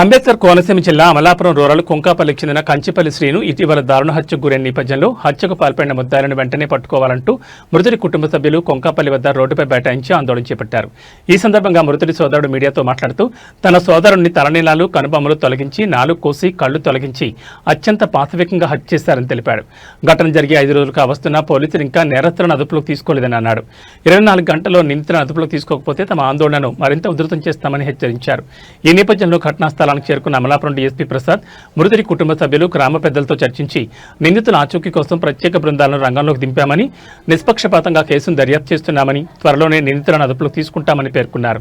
అంబేద్కర్ కోనసీమ జిల్లా అమలాపురం రూరల్ కుంకాపల్లికి చెందిన కంచిపల్లి శ్రీను ఇటీవల దారుణ హత్యకు గురైన నేపథ్యంలో హత్యకు పాల్పడిన ముద్దాయిలను వెంటనే పట్టుకోవాలంటూ మృతుడి కుటుంబ సభ్యులు కొంకాపల్లి వద్ద రోడ్డుపై బైఠాయించి ఆందోళన చేపట్టారు. ఈ సందర్భంగా మృతుడి సోదరుడు మీడియాతో మాట్లాడుతూ తన సోదరుణ్ణి తలనీలాలు కనుబొమ్మలు తొలగించి నాలుగు కోసి కళ్ళు తొలగించి అత్యంత పాశవికంగా హత్య చేశారని తెలిపాడు. ఘటన జరిగి ఐదు రోజులు కావస్తున్నా పోలీసులు ఇంకా నేరస్తులను అదుపులోకి తీసుకోలేదని అన్నాడు. ఇరవై నాలుగు గంటల్లో నిందితులను అదుపులోకి తీసుకోకపోతే తమ ఆందోళనను మరింత ఉధృతం చేస్తామని హెచ్చరించారు. ఈ నేపథ్యంలో ఘటనా స్థలానికి చేరుకున్న అమలాపురం డీఎస్పీ ప్రసాద్ మృతుడి కుటుంబ సభ్యులు గ్రామ పెద్దలతో చర్చించి నిందితుల ఆచూకీ కోసం ప్రత్యేక బృందాలను రంగంలోకి దింపామని నిష్పక్షపాతంగా కేసును దర్యాప్తు చేస్తున్నామని త్వరలోనే నిందితులను అదుపులోకి తీసుకుంటామని పేర్కొన్నారు.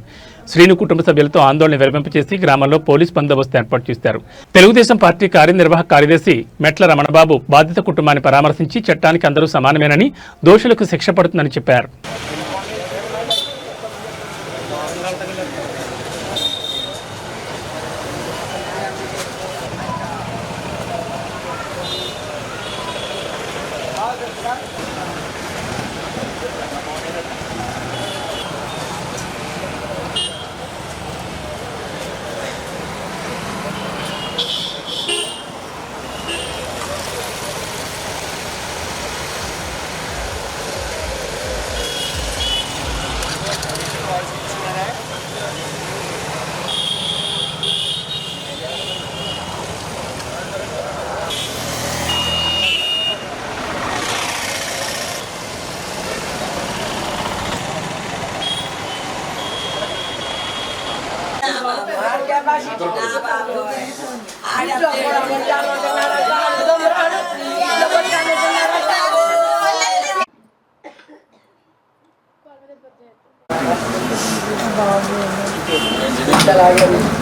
శ్రీను కుటుంబ సభ్యులతో ఆందోళన విరమింపచేసి గ్రామంలో పోలీస్ బందోబస్తు ఏర్పాటు చేశారు. తెలుగుదేశం పార్టీ కార్యనిర్వాహక కార్యదర్శి మెట్ల రమణబాబు బాధిత కుటుంబాన్ని పరామర్శించి చట్టానికి అందరూ సమానమేనని దోషులకు శిక్ష పడుతుందని చెప్పారు.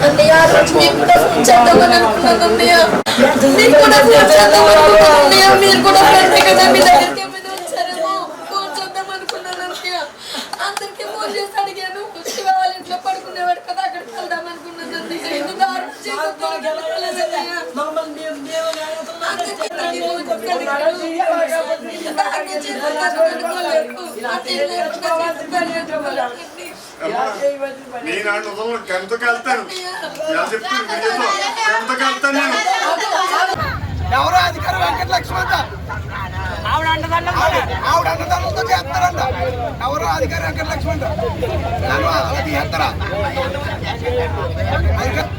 అన్నయ్య ఆ రోజు మీకు కూడా ఫోన్ చేద్దామని అనుకున్నాను అన్నయ్య మీకు కూడా ఫోన్ చేద్దాం అనుకున్నాను అన్నయ్య మీరు కూడా ఫ్రెండ్ కదా మీ దగ్గరికి నేను ఆడ వదలను టెన్త్కి వెళ్తాను. ఎలా చెప్తాను టెన్త్కి వెళ్తాను నేను. ఎవరో అధికారి వెంకట లక్ష్మంత ఆవిడ అండదండలతో చేస్తారంట. ఎవరో అధికారి వెంకట లక్ష్మంత నన్ను అలా తీస్తారా అధికారి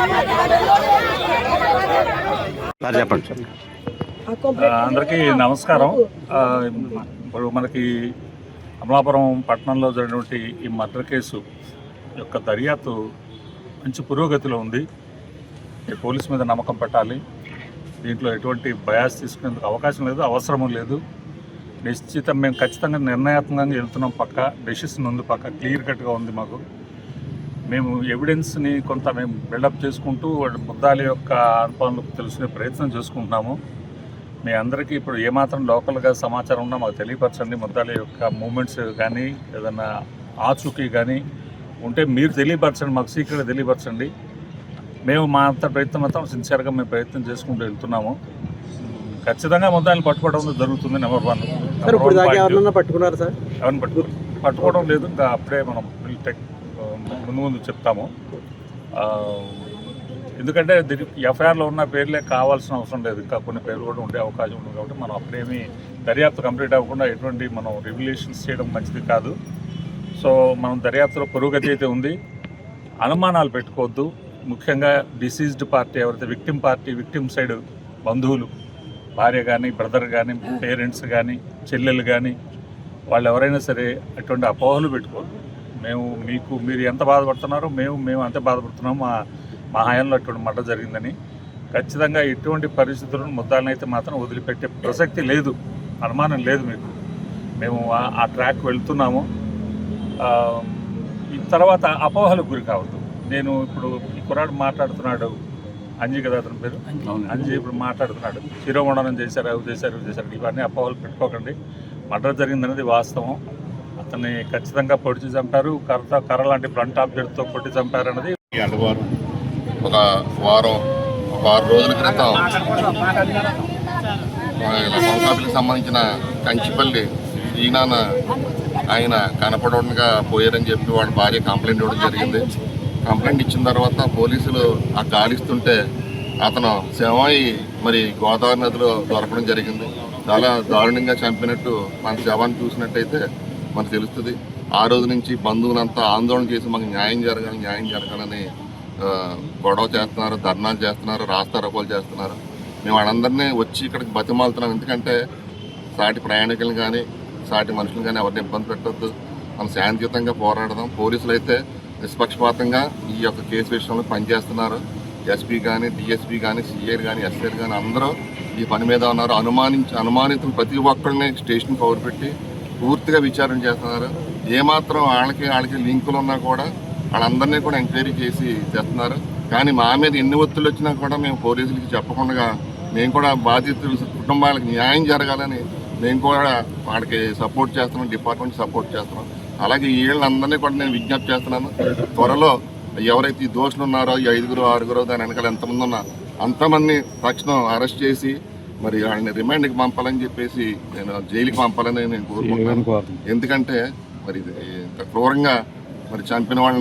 వెంకట అందరికీ నమస్కారం. ఇప్పుడు మనకి అమలాపురం పట్టణంలో జరిగినటువంటి ఈ మర్డర్ కేసు యొక్క దర్యాప్తు మంచి పురోగతిలో ఉంది. ఈ పోలీస్ మీద నమ్మకం పెట్టాలి. దీంట్లో ఎటువంటి బయాస్ తీసుకునేందుకు అవకాశం లేదు అవసరము లేదు. నిశ్చితం మేము ఖచ్చితంగా నిర్ణయాత్మకంగా వెళ్తున్నాం పక్క. డెసిషన్ ఉంది పక్క. క్లియర్ కట్గా ఉంది మాకు. మేము ఎవిడెన్స్ని కొంత మేము బిల్డప్ చేసుకుంటూ వాళ్ళ ముద్దాల యొక్క అనుభవాలకు తెలుసుకునే ప్రయత్నం చేసుకుంటున్నాము. మీ అందరికీ ఇప్పుడు ఏమాత్రం లోకల్గా సమాచారం ఉన్నా మాకు తెలియపరచండి. ముద్దాల యొక్క మూమెంట్స్ కానీ ఏదైనా ఆచూకీ కానీ ఉంటే మీరు తెలియపరచండి మాకు సీక్రెట్ తెలియపరచండి. మేము మా అంత ప్రయత్నం మొత్తం సిన్సియర్గా మేము ప్రయత్నం చేసుకుంటూ వెళ్తున్నాము. ఖచ్చితంగా ముద్దాయిని పట్టుకోవడం జరుగుతుంది నెంబర్ వన్ పట్టుకున్నారు సార్? ఎవరిని పట్టుకో పట్టుకోవడం లేదు ఇంకా అప్పుడే మనం టెక్ ముందు ముందు చెప్తాము. ఎందుకంటే ఎఫ్ఐఆర్లో ఉన్న పేర్లే కావాల్సిన అవసరం లేదు. ఇంకా కొన్ని పేర్లు కూడా ఉండే అవకాశం ఉంది కాబట్టి మనం అప్పుడేమీ దర్యాప్తు కంప్లీట్ అవ్వకుండా ఎటువంటి మనం రెగ్యులేషన్స్ చేయడం మంచిది కాదు. సో మనం దర్యాప్తులో పురోగతి అయితే ఉంది. అనుమానాలు పెట్టుకోవద్దు. ముఖ్యంగా డిసీజ్డ్ పార్టీ ఎవరైతే విక్టిమ్ పార్టీ విక్టిమ్ సైడ్ బంధువులు భార్య కానీ బ్రదర్ కానీ పేరెంట్స్ కానీ చెల్లెలు కానీ వాళ్ళు ఎవరైనా సరే అటువంటి అపోహలు పెట్టుకోవద్దు. మేము మీకు మీరు ఎంత బాధపడుతున్నారో మేము మేము అంతే బాధపడుతున్నాం. మా మా హయాంలో అటువంటి మర్డర్ జరిగిందని. ఖచ్చితంగా ఎటువంటి పరిస్థితులను ముద్దాలను అయితే మాత్రం వదిలిపెట్టే ప్రసక్తి లేదు. అనుమానం లేదు మీకు. మేము ఆ- ట్రాక్ వెళ్తున్నాము. తర్వాత అపోహలకు గురి కావద్దు. నేను ఇప్పుడు ఈ కురాడు మాట్లాడుతున్నాడు. అంజీ కదా అతని పేరు? అంజీ. ఇప్పుడు మాట్లాడుతున్నాడు. శిరోమండనం చేశారు అవి చేశారు ఇవి చేశారు? ఇవన్నీ అపోహలు పెట్టుకోకండి. మర్డర్ జరిగిందనేది వాస్తవం. అతన్ని ఖచ్చితంగా పొడిచి చంపారు. కర్ర కర్ర లాంటి బ్లంట్ ఆబ్జెక్ట్తో కొట్టి చంపారు అన్నది. ఒక వారం వారం రోజుల క్రితం సంస్థాపికి సంబంధించిన కంచిపల్లి ఈనాన ఆయన కనపడకుండా పోయారని చెప్పి వాళ్ళ భార్య కంప్లైంట్ ఇవ్వడం జరిగింది. కంప్లైంట్ ఇచ్చిన తర్వాత పోలీసులు ఆ గాలిస్తుంటే అతను శవాయి మరి గోదావరి నదిలో దొరకడం జరిగింది. చాలా దారుణంగా చంపినట్టు మన శవాన్ని చూసినట్టయితే మనకు తెలుస్తుంది. ఆ రోజు నుంచి బంధువులంతా ఆందోళన చేసి మాకు న్యాయం జరగాలి న్యాయం జరగాలని గొడవ చేస్తున్నారు ధర్నాలు చేస్తున్నారు రాస్తారోకోలు చేస్తున్నారు. మేము వాళ్ళందరినీ వచ్చి ఇక్కడికి బతిమాలుతున్నాం. ఎందుకంటే సాటి ప్రయాణికులు కానీ సాటి మనుషులు కానీ ఎవరిని ఇబ్బంది పెట్టొద్దు. మనం శాంతియుతంగా పోరాడదాం. పోలీసులు అయితే నిష్పక్షపాతంగా ఈ యొక్క కేసు విషయంలో పనిచేస్తున్నారు. ఎస్పీ కానీ డిఎస్పీ కానీ సిఐ కానీ ఎస్ఐ కానీ అందరూ ఈ పని మీద ఉన్నారు. అనుమానించి అనుమానితులు ప్రతి ఒక్కరిని స్టేషన్ పవర్ పెట్టి పూర్తిగా విచారణ చేస్తున్నారు. ఏమాత్రం వాళ్ళకి వాళ్ళకి లింకులు ఉన్నా కూడా వాళ్ళందరినీ కూడా ఎంక్వైరీ చేసి చేస్తున్నారు. కానీ మా మీద ఎన్ని ఒత్తులు వచ్చినా కూడా మేము పోలీసులకి చెప్పకుండా మేము కూడా బాధితులు కుటుంబాలకు న్యాయం జరగాలని మేము కూడా వాళ్ళకి సపోర్ట్ చేస్తున్నాం డిపార్ట్మెంట్ సపోర్ట్ చేస్తున్నాం. అలాగే వీళ్ళందరినీ కూడా నేను విజ్ఞప్తి చేస్తున్నాను. త్వరలో ఎవరైతే ఈ దోషులు ఉన్నారో ఈ ఐదుగురు ఆరుగురు దాని వెనకాల ఎంతమంది ఉన్నా అంతమంది తక్షణం అరెస్ట్ చేసి మరి వాళ్ళని రిమాండ్కి పంపాలని చెప్పేసి నేను జైలుకి పంపాలని నేను కోరుకుంటున్నాను. ఎందుకంటే మరి క్రూరంగా మరి చంపిన వాళ్ళని